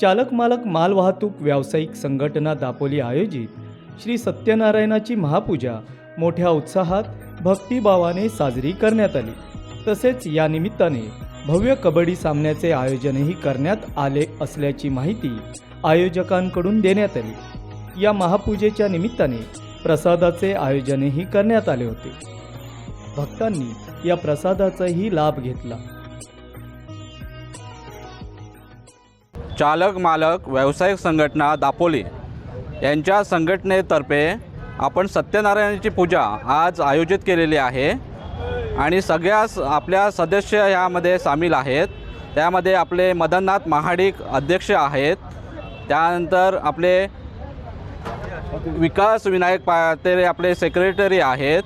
चालक मालक मालवाहतूक व्यावसायिक संघटना दापोली आयोजित श्री सत्यनारायणाची महापूजा मोठ्या उत्साहात भक्तिभावाने साजरी करण्यात आली. तसेच या निमित्ताने भव्य कबड्डी सामन्याचे आयोजनही करण्यात आले असल्याची माहिती आयोजकांकडून देण्यात आली. या महापूजेच्या निमित्ताने प्रसादाचे आयोजनही करण्यात आले होते. भक्तांनी या प्रसादाचाही लाभ घेतला. चालक मालक व्यावसायिक संघटना दापोली यांच्या संघटनेतर्फे आपण सत्यनारायणाची पूजा आज आयोजित केलेली आहे आणि सगळ्या स- आपल्या सदस्य यामध्ये सामील आहेत. त्यामध्ये आपले मदननाथ महाडिक अध्यक्ष आहेत. त्यानंतर आपले विकास विनायक पातेरे आपले सेक्रेटरी आहेत.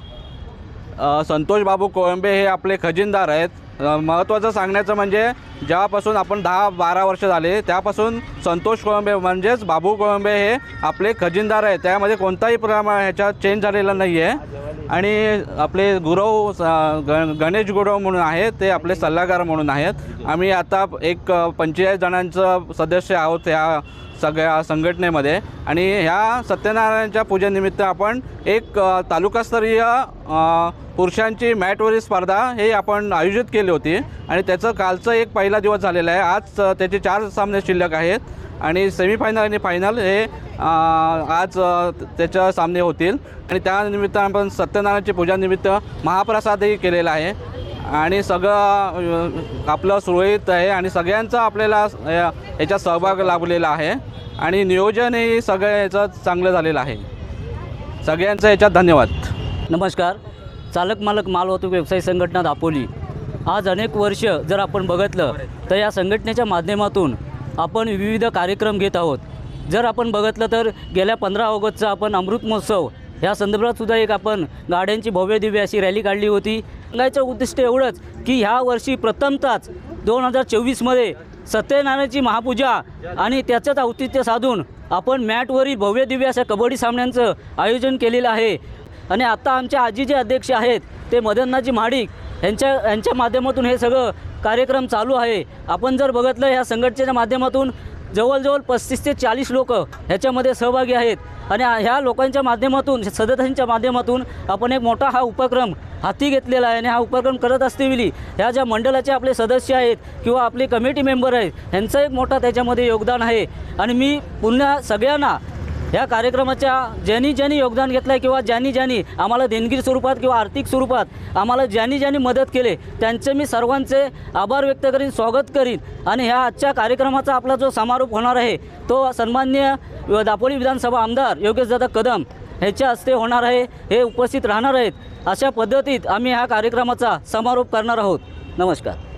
संतोष बाबू कोळंबे हे आपले खजिनदार आहेत. महत्त्वाचं सांगण्याचं म्हणजे जेव्हापासून आपण दहा बारा वर्ष झाले त्यापासून संतोष कोळंबे म्हणजेच बाबू कोळंबे हे आपले खजिनदार आहेत. त्यामध्ये कोणताही प्रमाण ह्याच्यात चेंज झालेला नाही आहे आणि आपले गुरव स- ग गणेश गुरव म्हणून आहेत ते आपले सल्लागार म्हणून आहेत. आम्ही आता एक पंचेचाळीस जणांचं सदस्य आहोत ह्या सगळ्या संघटनेमध्ये. आणि ह्या सत्यनारायणच्या पूजेनिमित्त आपण एक तालुकास्तरीय पुरुषांची मॅटवरील स्पर्धा हे आपण आयोजित केली होती. आणि त्याचं कालचं एक पहिला दिवस झालेला आहे. आज त्याचे चार सामने शिल्लक आहेत. आणि सेमीफायनल आणि फायनल हे आज त्याच्या सामने होतील. आणि त्यानिमित्त आपण सत्यनारायणची पूजानिमित्त महाप्रसादही केलेला आहे. आणि सगळं आपलं सुरळीत आहे आणि सगळ्यांचा आपल्याला याच्यात सहभाग लाभलेला आहे. आणि नियोजनही सगळं याचं चांगलं झालेलं आहे. सगळ्यांचं याच्यात धन्यवाद. नमस्कार. चालक मालक मालवाहतूक व्यवसाय संघटना दापोली. आज अनेक वर्ष जर आपण बघितलं तर या संघटनेच्या माध्यमातून आपण विविध कार्यक्रम घेत आहोत. जर आपण बघितलं तर गेल्या पंधरा ऑगस्टचा आपण अमृत महोत्सव ह्या संदर्भात सुद्धा एक आपण गाड्यांची भव्य दिव्य अशी रॅली काढली होती. सांगायचं उद्दिष्ट एवढंच की ह्या वर्षी प्रथमतच दोन हजार चोवीसमध्ये सत्यनारायणाची महापूजा आणि त्याचंच औचित्य साधून आपण मॅटवरील भव्य दिव्य अशा कबड्डी सामन्यांचं आयोजन केलेलं आहे. आणि आत्ता आमच्या आजी जे अध्यक्ष आहेत ते मदननाथजी महाडिक. यांच्या यांच्या माध्यमातून हे सगळं कार्यक्रम चालू आहे. आपण जर बघितलं ह्या संघटनेच्या माध्यमातून जवळजवळ पस्तीस ते चाळीस लोक ह्याच्यामध्ये सहभागी आहेत. आणि ह्या लोकांच्या माध्यमातून सदस्यांच्या माध्यमातून आपण एक मोठा हा उपक्रम हाती घेतलेला आहे. आणि हा उपक्रम करत असतेवेळी ह्या ज्या मंडळाचे आपले सदस्य आहेत किंवा आपले कमिटी मेंबर आहेत ह्यांचं एक मोठा त्याच्यामध्ये योगदान आहे. आणि मी पुन्हा सगळ्यांना या कार्यक्रमाच्या ज्यांनी ज्यांनी योगदान घेतलं आहे किंवा ज्यांनी ज्यांनी आम्हाला देणगी स्वरूपात किंवा आर्थिक स्वरूपात आम्हाला ज्यांनी ज्यांनी मदत केले त्यांचे मी सर्वांचे आभार व्यक्त करीन स्वागत करीन. आणि ह्या आजच्या कार्यक्रमाचा आपला जो समारोप होणार आहे तो सन्मान्य दापोली विधानसभा आमदार योगेशदादा कदम ह्याच्या हस्ते होणार आहे हे उपस्थित राहणार आहेत. अशा पद्धतीत आम्ही ह्या कार्यक्रमाचा समारोप करणार आहोत. नमस्कार.